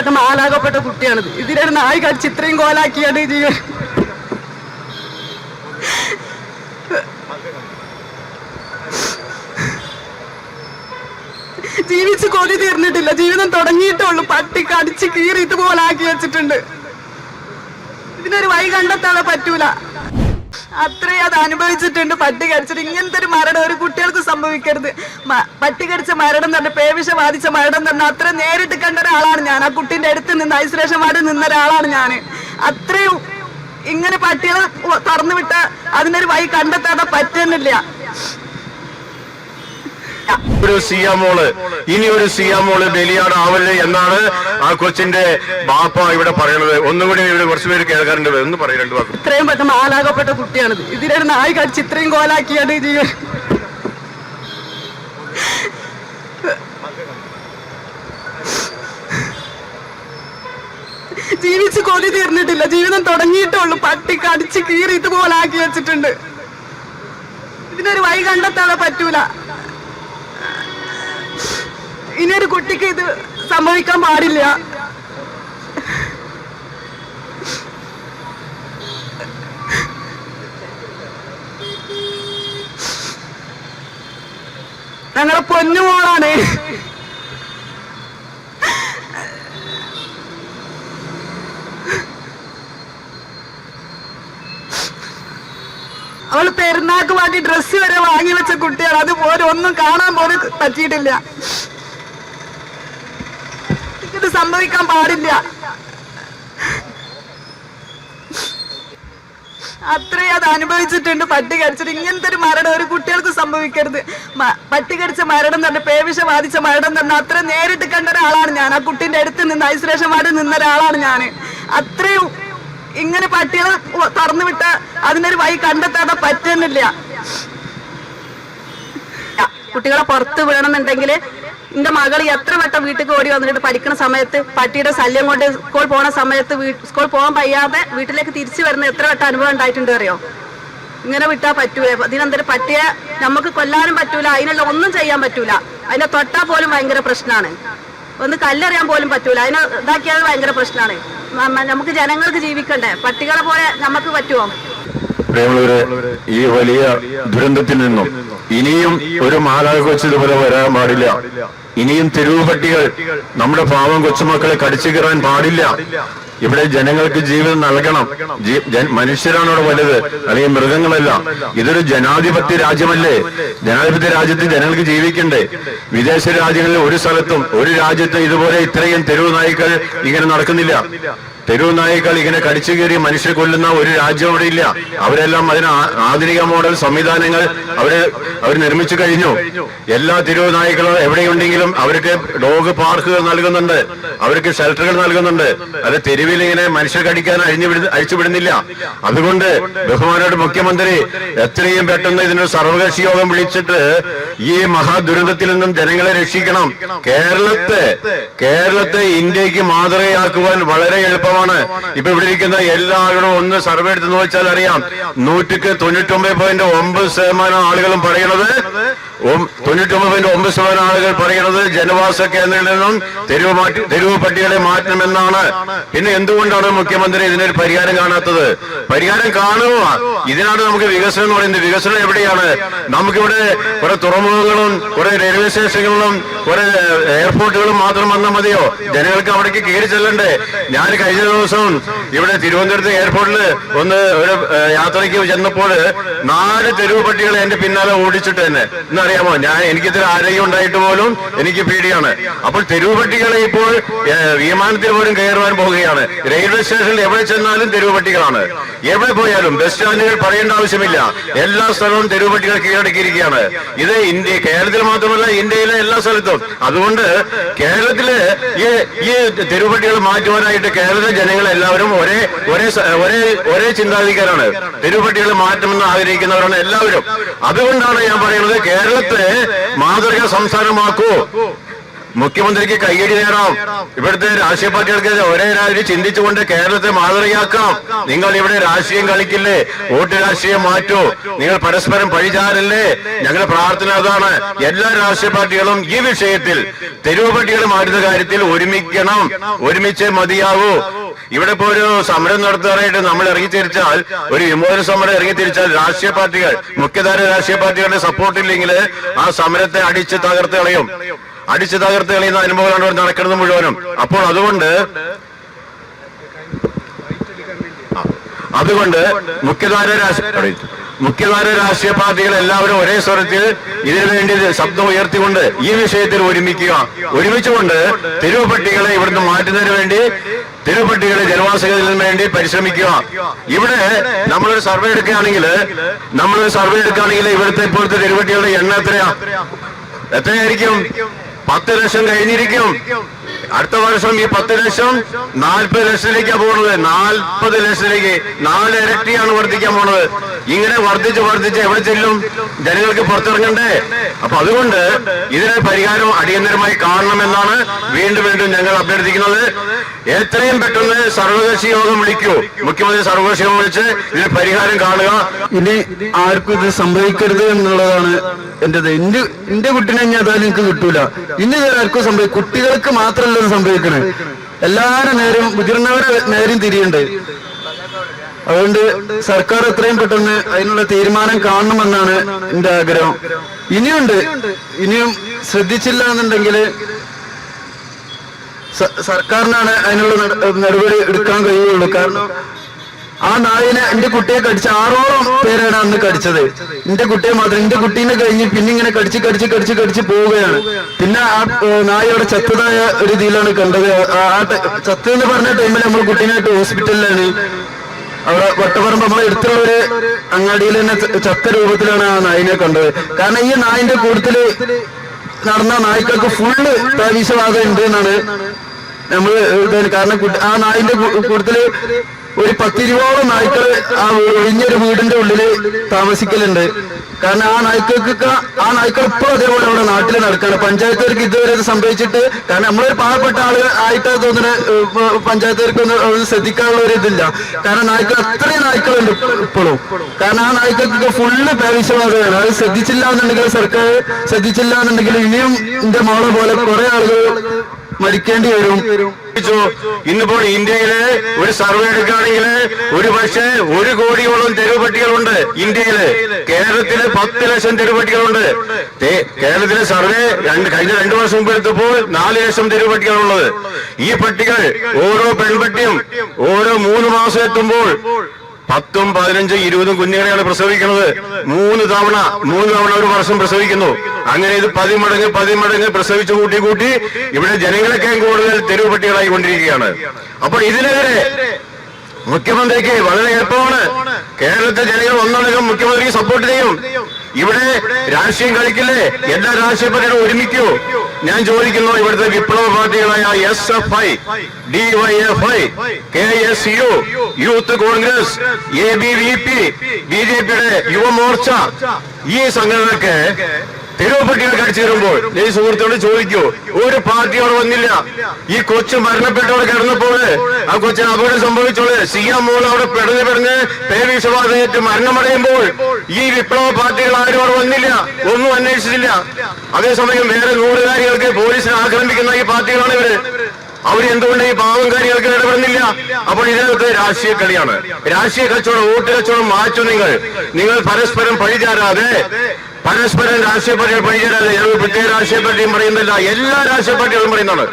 പെട്ട മാലാകപ്പെട്ട കുട്ടിയാണിത്. ഇതിനൊരു നായി കടിച്ച് ഇത്രയും കോലാക്കിയാണ് ജീവൻ. ജീവിച്ച് കൊതി തീർന്നിട്ടില്ല. ജീവിതം തുടങ്ങിയിട്ടുള്ളൂ പട്ടി കടിച്ച് കീറി ഇതുപോലെ ആക്കി വെച്ചിട്ടുണ്ട്. ഇതിനൊരു വഴി കണ്ടെത്താതെ പറ്റൂല. അത്രയും അത് അനുഭവിച്ചിട്ടുണ്ട്. പട്ടി കടിച്ചിട്ട് ഇങ്ങനത്തെ ഒരു മരണം ഒരു കുട്ടികൾക്ക് സംഭവിക്കരുത്. പട്ടി കടിച്ച മരണം എന്ന് തന്നെ പേവിഷ ബാധിച്ച മരണം എന്ന് പറഞ്ഞാൽ അത്ര നേരിട്ട് കണ്ട ഒരാളാണ് ഞാൻ. ആ കുട്ടിന്റെ അടുത്ത് നിന്ന് ഐസൊലേഷൻ വാർഡിൽ നിന്ന ഒരാളാണ് ഞാൻ. അത്രയും ഇങ്ങനെ പട്ടികളെ തുറന്നു വിട്ട അതിനൊരു വഴി കണ്ടെത്താതെ പറ്റുന്നില്ല. ഒരു സിയാമോൾ ഇനി ഒരു സിയാമോൾ ബലിയാണ് എന്നാണ് ആ കൊച്ചിന്റെ ബാപ്പ ഇവിടെ പറയണത്. ഒന്നുകൂടി ഇവിടെ കുറച്ചുപേര് കേൾക്കാറുണ്ട്. എന്ന് പറയും വാക്ക്. ഇത്രയും പെട്ടെന്ന് ആലാകപ്പെട്ട കുട്ടിയാണിത് ഇതിലൊരു നായി കടിച്ച് ഇത്രയും കോലാക്കിയാണ് ജീവൻ. ജീവിച്ച് കൊതി തീർന്നിട്ടില്ല. ജീവിതം തുടങ്ങിയിട്ടുള്ളൂ പട്ടി കടിച്ച് കീറി ഇതുപോലെ ആക്കി വെച്ചിട്ടുണ്ട്. ഇതിനൊരു വഴി കണ്ടെത്താതെ പറ്റൂല. ഇനിയൊരു കുട്ടിക്ക് ഇത് സംഭവിക്കാൻ പാടില്ല. ഞങ്ങളെ പൊന്നുമോളാണ് അവൾ പെരുന്നാക്ക് വേണ്ടി ഡ്രസ്സ് വരെ വാങ്ങി വെച്ച കുട്ടികൾ അതുപോലെ ഒന്നും കാണാൻ പോലും പറ്റിയിട്ടില്ല. സംഭവിക്കാൻ പാടില്ല. അത്രയും അത് അനുഭവിച്ചിട്ടുണ്ട്. പട്ടി കടിച്ചിട്ട് ഇങ്ങനത്തെ ഒരു മരണം ഒരു കുട്ടികൾക്ക് സംഭവിക്കരുത്. പട്ടി കടിച്ച മരണം തന്നെ പേവിഷ ബാധിച്ച മരണം തന്നെ അത്ര നേരിട്ട് കണ്ട ഒരാളാണ് ഞാൻ. ആ കുട്ടിന്റെ അടുത്ത് നിന്ന് ഐസൊലേഷൻ വാർഡിൽ നിന്ന ഒരാളാണ് ഞാൻ. അത്രയും ഇങ്ങനെ പട്ടികളെ തുറന്നു വിട്ട അതിനൊരു വഴി കണ്ടെത്താതെ പറ്റുന്നില്ല. കുട്ടികളെ പുറത്ത് വിടണമെന്നുണ്ടെങ്കിൽ എന്റെ മകൾ എത്ര വട്ടം വീട്ടിൽ ഓടി വന്നിട്ട് പഠിക്കുന്ന സമയത്ത് പട്ടിയുടെ ശല്യം കൊണ്ട് സ്കൂൾ പോണ സമയത്ത് സ്കൂൾ പോകാൻ വയ്യാതെ വീട്ടിലേക്ക് തിരിച്ചു വരുന്ന എത്ര വട്ടം അനുഭവം ഉണ്ടായിട്ടുണ്ട് അറിയോ? ഇങ്ങനെ വിട്ടാ പറ്റൂല. ഇതിനെന്തൊരു പട്ടിയെ നമുക്ക് കൊല്ലാനും പറ്റൂല അതിനുള്ള ഒന്നും ചെയ്യാൻ പറ്റൂല. അതിനെ തൊട്ടാ പോലും ഭയങ്കര പ്രശ്നമാണ് ഒന്ന് കല്ലെറിയാൻ പോലും പറ്റൂല. അതിനെ ഇതാക്കിയാൽ ഭയങ്കര പ്രശ്നമാണ് നമുക്ക് ജനങ്ങൾക്ക് ജീവിക്കണ്ടേ? പട്ടികളെ പോലെ നമുക്ക് പറ്റുമോ ഈ വലിയ ദുരന്തത്തിൽ നിന്നും ഇനിയും ഒരു മാലാക കൊച്ചു ഇതുപോലെ വരാൻ പാടില്ല. ഇനിയും തെരുവുപട്ടികൾ നമ്മുടെ പാവം കൊച്ചുമക്കളെ കടിച്ചു കയറാൻ പാടില്ല. ഇവിടെ ജനങ്ങൾക്ക് ജീവിതം നൽകണം. മനുഷ്യരാണ് ഇവിടെ വലുത് അല്ലെങ്കിൽ മൃഗങ്ങളല്ല. ഇതൊരു ജനാധിപത്യ രാജ്യമല്ലേ? ജനാധിപത്യ രാജ്യത്ത് ജനങ്ങൾക്ക് ജീവിക്കണ്ടേ? വിദേശ രാജ്യങ്ങളിൽ ഒരു സ്ഥലത്തും ഒരു രാജ്യത്തും ഇതുപോലെ ഇത്രയും തെരുവ് നായ്ക്കൾ ഇങ്ങനെ നടക്കുന്നില്ല. തെരുവ് നായ്ക്കൾ ഇങ്ങനെ കടിച്ചു കയറി മനുഷ്യരെ കൊല്ലുന്ന ഒരു രാജ്യം അവിടെ ഇല്ല. അവരെല്ലാം അതിന് ആധുനിക മോഡൽ സംവിധാനങ്ങൾ അവർ അവർ നിർമ്മിച്ചു കഴിഞ്ഞു. എല്ലാ തെരുവ് നായ്ക്കളും എവിടെയുണ്ടെങ്കിലും അവർക്ക് ഡോഗ് പാർക്കുകൾ നൽകുന്നുണ്ട്. അവർക്ക് ഷെൽട്ടറുകൾ നൽകുന്നുണ്ട്. അത് തെരുവിൽ ഇങ്ങനെ മനുഷ്യർ കടിക്കാൻ അഴിഞ്ഞു അഴിച്ചുവിടുന്നില്ല അഴിച്ചു അതുകൊണ്ട് ബഹുമാനോട് മുഖ്യമന്ത്രി എത്രയും പെട്ടെന്ന് ഇതിനൊരു സർവകക്ഷി യോഗം വിളിച്ചിട്ട് ഈ മഹാദുരന്തത്തിൽ നിന്നും ജനങ്ങളെ രക്ഷിക്കണം. കേരളത്തെ കേരളത്തെ ഇന്ത്യയ്ക്ക് മാതൃകയാക്കുവാൻ വളരെ എളുപ്പമാണ് ഇപ്പൊ ഇവിടെ ഇരിക്കുന്ന എല്ലാവരും ഒന്ന് സർവേ എടുത്ത് നോക്കിച്ചാൽ അറിയാം. നൂറ്റിക്ക് തൊണ്ണൂറ്റൊമ്പത് പോയിന്റ് ഒമ്പത് ശതമാനം ആളുകളും പറയണത് ഒം- തൊണ്ണൂറ്റൊമ്പത് പോയിന്റ് ഒമ്പത് ശതമാനം ആളുകൾ പറയണത് ജനവാസ കേന്ദ്രങ്ങളിൽ നിന്നും തെരുവ് മാറ്റി തെരുവ് പട്ടികളെ മാറ്റണമെന്നാണ്. പിന്നെ എന്തുകൊണ്ടാണ് മുഖ്യമന്ത്രി ഇതിനൊരു പരിഹാരം കാണാത്തത്? പരിഹാരം കാണുക. ഇതിനാണ് നമുക്ക് വികസനം എന്ന് പറയുന്നത്. വികസനം എവിടെയാണ്? നമുക്കിവിടെ കുറെ തുറമുഖങ്ങളും കുറെ റെയിൽവേ സ്റ്റേഷനുകളും കുറെ എയർപോർട്ടുകളും മാത്രം വന്നാൽ മതിയോ? ജനങ്ങൾക്ക് അവിടേക്ക് കയറി ചെല്ലണ്ടേ? ഞാൻ കഴിഞ്ഞ ദിവസം ഇവിടെ തിരുവനന്തപുരത്ത് എയർപോർട്ടിൽ ഒന്ന് ഒരു യാത്രയ്ക്ക് ചെന്നപ്പോൾ നാല് തെരുവ് പട്ടികളെ എന്റെ പിന്നാലെ ഓടിച്ചിട്ട് തന്നെ. എന്നറിയാമോ ഞാൻ എനിക്കിത്ര ആരോഗ്യം ഉണ്ടായിട്ട് പോലും എനിക്ക് പേടിയാണ്. അപ്പോൾ തെരുവ് പട്ടികളെ ഇപ്പോൾ വിമാനത്തിൽ പോലും കയറുവാൻ പോവുകയാണ്. റെയിൽവേ സ്റ്റേഷനിൽ എവിടെ ചെന്നാലും തെരുവ് പട്ടികളാണ് എവിടെ പോയാലും ബസ് സ്റ്റാൻഡുകൾ പറയേണ്ട ആവശ്യമില്ല. എല്ലാ സ്ഥലവും തെരുവ് പട്ടികൾ കീഴടക്കിയിരിക്കുകയാണ്. ഇത് ഇന്ത്യ കേരളത്തിൽ മാത്രമല്ല ഇന്ത്യയിലെ എല്ലാ സ്ഥലത്തും. അതുകൊണ്ട് കേരളത്തിൽ ഈ തെരുവ് പട്ടികൾ മാറ്റുവാനായിട്ട് കേരളത്തിലെ ജനങ്ങൾ എല്ലാവരും ഒരേ ഒരേ ഒരേ ഒരേ ചിന്താധികാരാണ് തെരുവുപട്ടികൾ മാറ്റമെന്ന് ആഗ്രഹിക്കുന്നവരാണ് എല്ലാവരും. അതുകൊണ്ടാണ് ഞാൻ പറയുന്നത് കേരളത്തെ മാതൃക സംസ്ഥാനമാക്കൂ. മുഖ്യമന്ത്രിക്ക് കൈയടി നേടാം. ഇവിടുത്തെ രാഷ്ട്രീയ പാർട്ടികൾക്ക് ഒരേ രാജ്യം ചിന്തിച്ചുകൊണ്ട് കേരളത്തെ മാതൃകയാക്കാം. നിങ്ങൾ ഇവിടെ രാഷ്ട്രീയം കളിക്കില്ലേ? വോട്ട് രാഷ്ട്രീയം മാറ്റൂ. നിങ്ങൾ പരസ്പരം പഴിചാരല്ലേ? ഞങ്ങളുടെ പ്രാർത്ഥന അതാണ്. എല്ലാ രാഷ്ട്രീയ പാർട്ടികളും ഈ വിഷയത്തിൽ തെരുവ് പട്ടികൾ മാറ്റുന്ന കാര്യത്തിൽ ഒരുമിക്കണം. ഒരുമിച്ച് മതിയാവൂ. ഇവിടെ ഇപ്പോ ഒരു സമരം നടത്താനായിട്ട് നമ്മൾ ഇറങ്ങിത്തിരിച്ചാൽ ഒരു വിമോചന സമരം ഇറങ്ങിത്തിരിച്ചാൽ രാഷ്ട്രീയ പാർട്ടികൾ മുഖ്യധാര രാഷ്ട്രീയ പാർട്ടികളുടെ സപ്പോർട്ട് ഇല്ലെങ്കിൽ ആ സമരത്തെ അടിച്ച് തകർത്ത് കളയും. അടിച്ച് തകർത്ത് കളയുന്ന അനുഭവമാണ് ഇവിടെ നടക്കുന്നത് മുഴുവനും. അപ്പോൾ അതുകൊണ്ട് അതുകൊണ്ട് മുഖ്യധാര രാഷ്ട്രീയ മുഖ്യധാര രാഷ്ട്രീയ പാർട്ടികൾ എല്ലാവരും ഒരേ സ്വരത്തിൽ ഇതിനു വേണ്ടി ശബ്ദം ഉയർത്തിക്കൊണ്ട് ഈ വിഷയത്തിൽ ഒരുമിക്കുക. ഒരുമിച്ചുകൊണ്ട് തെരുവ് പട്ടികളെ ഇവിടുന്ന് മാറ്റുന്നതിന് വേണ്ടി തെരുവ് പട്ടികളെ ജനവാസികളിൽ വേണ്ടി പരിശ്രമിക്കുക. ഇവിടെ നമ്മളൊരു സർവേ എടുക്കുകയാണെങ്കിൽ നമ്മളൊരു സർവേ എടുക്കുകയാണെങ്കിൽ ഇവിടുത്തെ ഇപ്പോഴത്തെ തിരുപ്പട്ടികളുടെ എണ്ണം എത്രയാ? എത്രയായിരിക്കും? പത്ത് ലക്ഷം കഴിഞ്ഞിരിക്കും. അടുത്ത വർഷം ഈ പത്ത് ലക്ഷം നാൽപ്പത് ലക്ഷത്തിലേക്കാണ് പോകുന്നത് നാൽപ്പത് ലക്ഷത്തിലേക്ക് നാല് ഇരട്ടിയാണ് വർദ്ധിക്കാൻ പോണത്. ഇങ്ങനെ വർദ്ധിച്ച് വർദ്ധിച്ച് എവിടെ ചെല്ലും? ജനങ്ങൾക്ക് പുറത്തിറങ്ങണ്ടേ? അപ്പൊ അതുകൊണ്ട് ഇതിന് പരിഹാരം അടിയന്തരമായി കാണണമെന്നാണ് വീണ്ടും വീണ്ടും ഞങ്ങൾ അഭ്യർത്ഥിക്കുന്നത്. എത്രയും പെട്ടെന്ന് സർവകക്ഷി യോഗം വിളിക്കൂ. മുഖ്യമന്ത്രി സർവകക്ഷി യോഗം വിളിച്ച് ഇതിന് പരിഹാരം കാണുക. ഇനി ആർക്കും ഇത് സംഭവിക്കരുത് എന്നുള്ളതാണ് എന്റേത് എന്റെ എന്റെ കുട്ടിനെ ഞാൻ അതായത് എനിക്ക് കിട്ടൂല. ഇനി ആർക്കും സംഭവിക്കും കുട്ടികൾക്ക് മാത്രമല്ല സംഭവിക്കണേ. എല്ലാവരും നേരം മുതിർന്നവരെ നേരം തിരിയുണ്ട്? അതുകൊണ്ട് സർക്കാർ എത്രയും പെട്ടെന്ന് അതിനുള്ള തീരുമാനം കാണണമെന്നാണ് എന്റെ ആഗ്രഹം. ഇനിയുണ്ട്. ഇനിയും ശ്രദ്ധിച്ചില്ല എന്നുണ്ടെങ്കിൽ സർക്കാരിനാണ് അതിനുള്ള നടപടി എടുക്കാൻ കഴിയുള്ളൂ. കാരണം ആ നായിനെ എന്റെ കുട്ടിയെ കടിച്ച ആറോളം പേരാണ് അന്ന് കടിച്ചത്. എന്റെ കുട്ടിയെ മാത്രം. എന്റെ കുട്ടീനെ കഴിഞ്ഞ് പിന്നെ ഇങ്ങനെ കടിച്ച് കടിച്ച് കടിച്ച് കടിച്ച് പോവുകയാണ്. പിന്നെ ആ ഏഹ്, നായ അവിടെ ചത്തതായ ഒരു രീതിയിലാണ് കണ്ടത്. ആ ആ ചത്ത് എന്ന് പറഞ്ഞ ടൈമിൽ നമ്മൾ കുട്ടീനായിട്ട് ഹോസ്പിറ്റലിലാണ്. അവിടെ വട്ടപ്പറമ്പ് നമ്മളെ എടുത്തുള്ള ഒരു അങ്ങാടിയിൽ തന്നെ ചത്ത രൂപത്തിലാണ് ആ നായിനെ കണ്ടത്. കാരണം ഈ നായിന്റെ കൂട്ടത്തിൽ നടന്ന നായ്ക്കൾക്ക് ഫുള്ള് പ്രവേശവാദം ഉണ്ട് എന്നാണ് നമ്മൾ കാരണം ആ നായിന്റെ കൂട്ടത്തിൽ ഒരു പത്തിരുപോളം നായ്ക്കൾ ആ ഒഴിഞ്ഞൊരു വീടിന്റെ ഉള്ളിൽ താമസിക്കലുണ്ട്. കാരണം ആ നായ്ക്കൾക്ക് ആ നായ്ക്കൾ ഇപ്പോഴും അതേപോലെ നമ്മുടെ നാട്ടിൽ നടക്കാണ്. പഞ്ചായത്തുകാർക്ക് ഇതുവരെ ഇത് സംഭവിച്ചിട്ട് കാരണം നമ്മളൊരു പാവപ്പെട്ട ആൾ ആയിട്ട് തോന്നുന്ന പഞ്ചായത്തുകാർക്കൊന്നും ശ്രദ്ധിക്കാനുള്ള ഒരു ഇതില്ല. കാരണം നായ്ക്കൾ അത്രയും നായ്ക്കളുണ്ട് ഇപ്പോഴും കാരണം ആ നായ്ക്കൾക്ക് ഫുള്ള് പേവിശ്വാസമാണ് അത് ശ്രദ്ധിച്ചില്ല എന്നുണ്ടെങ്കിൽ സർക്കാർ ശ്രദ്ധിച്ചില്ല എന്നുണ്ടെങ്കിൽ ഇനിയും എന്റെ മോളെ പോലെ കുറെ ആളുകൾ മരിക്കേണ്ടി വരും. ഇന്നിപ്പോൾ ഇന്ത്യയിൽ ഒരു സർവേ എടുക്കുകയാണെങ്കിൽ ഒരു പക്ഷേ ഒരു കോടിയോളം തെരുവുപട്ടികളുണ്ട് ഇന്ത്യയിൽ. കേരളത്തിൽ പത്ത് ലക്ഷം തെരുവുപട്ടികളുണ്ട്. പട്ടികളുണ്ട് കേരളത്തിലെ സർവേ കഴിഞ്ഞ രണ്ടു വർഷം മുമ്പ് എടുത്തപ്പോൾ നാല് ലക്ഷം തെരുവുപട്ടികളുള്ളത് ഈ പട്ടികൾ ഓരോ പെൺപട്ടിയും ഓരോ മൂന്ന് മാസം എത്തുമ്പോൾ പത്തും പതിനഞ്ചും ഇരുപതും കുഞ്ഞുങ്ങളെയാണ് പ്രസവിക്കുന്നത്. മൂന്ന് തവണ മൂന്ന് തവണ ഒരു വർഷം പ്രസവിക്കുന്നു. അങ്ങനെ ഇത് പതിമടങ്ങ് പതിമടങ്ങ് പ്രസവിച്ചു കൂട്ടി കൂട്ടി ഇവിടെ ജനങ്ങളൊക്കെ കൂടുതൽ തെരുവ് പട്ടികളായി കൊണ്ടിരിക്കുകയാണ്. അപ്പൊ ഇതിനെതിരെ മുഖ്യമന്ത്രിക്ക് വളരെ എളുപ്പമാണ്. കേരളത്തെ ജനങ്ങൾ ഒന്നടങ്കം മുഖ്യമന്ത്രിക്ക് സപ്പോർട്ട് ചെയ്യും. ഇവിടെ രാഷ്ട്രീയം കളിക്കില്ലേ? എല്ലാ രാഷ്ട്രീയ പാർട്ടികളും ഒരുമിക്കൂ. ഞാൻ ചോദിക്കുന്നു ഇവിടുത്തെ വിപ്ലവ പാർട്ടികളായ S F I D Y F I K S U youth congress A B V P B J പിയുടെ യുവമോർച്ച. ഈ സംഘടനക്ക് തെരുവ് പട്ടികൾ കടിച്ചു തരുമ്പോൾ ഈ സുഹൃത്തോട് ചോദിക്കൂ ഒരു പാർട്ടി അവിടെ വന്നില്ല. ഈ കൊച്ചു മരണപ്പെട്ടവിടെ കിടന്നപ്പോൾ ആ കൊച്ചിന് അപകടം സംഭവിച്ചോൾ. എം മോൾ അവിടെ പെടഞ്ഞ് പെടഞ്ഞ് പേവിഷബാധയേറ്റ് മരണമടയുമ്പോൾ ഈ വിപ്ലവ പാർട്ടികൾ ആരും അവിടെ വന്നില്ല. ഒന്നും അന്വേഷിച്ചില്ല. അതേസമയം വേറെ നൂറുകാരികൾക്ക് പോലീസിനെ ആക്രമിക്കുന്ന ഈ പാർട്ടികളാണ് ഇവർ. അവർ എന്തുകൊണ്ട് ഈ പാവം കാര്യങ്ങൾക്ക് ഇടപെടുന്നില്ല? അപ്പോൾ ഇതിനകത്ത് രാഷ്ട്രീയ കളിയാണ്. രാഷ്ട്രീയ കച്ചവടം വോട്ട് കച്ചവടം മാറ്റു നിങ്ങൾ. നിങ്ങൾ പരസ്പരം പഴിചാരാതെ പരസ്പരം രാഷ്ട്രീയ പാർട്ടികൾ പഴിചാരാതെ ഞങ്ങൾ പ്രത്യേക രാഷ്ട്രീയ പാർട്ടിയും പറയുന്നില്ല. എല്ലാ രാഷ്ട്രീയ പാർട്ടികളും പറയുന്നതാണ്